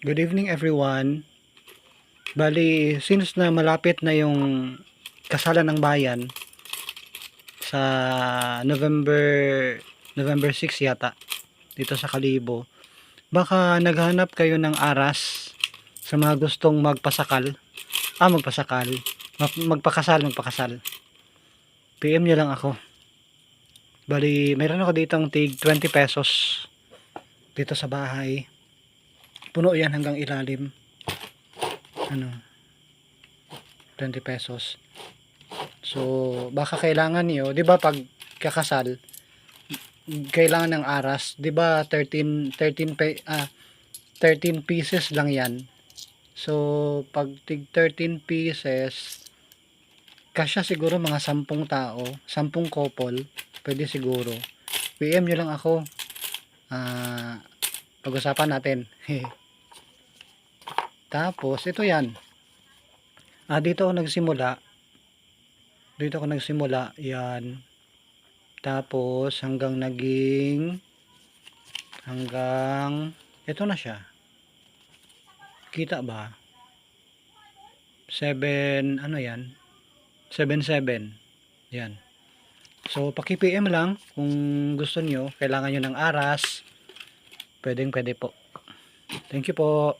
Good evening everyone. Bali, since na malapit na yung kasalan ng bayan sa November November 6 yata dito sa Kalibo. Baka naghanap kayo ng aras sa mga gustong magpasakal. Ah, magpasakal. Mag- magpakasal, magpakasal. PM nyo lang ako. Bali, mayroon ako ditong tig 20 pesos dito sa bahay. Puno yan hanggang ilalim. Ano? 20 pesos. So, baka kailangan niyo, 'di ba pag kakasal, kailangan ng aras, 'di ba 13 13 pe, ah 13 pieces lang 'yan. So, pag tig 13 pieces, kasya siguro mga 10 tao, 10 couple, pwede siguro. PM nyo lang ako. Ah, pag-usapan natin. Tapos, ito yan. Ah, dito ako nagsimula. Dito ako nagsimula. Yan. Tapos, hanggang naging hanggang ito na siya. Kita ba? 7, ano yan? 7-7. Yan. So, paki-PM lang kung gusto nyo, kailangan nyo ng aras. Pwedeng pwede po. Thank you po.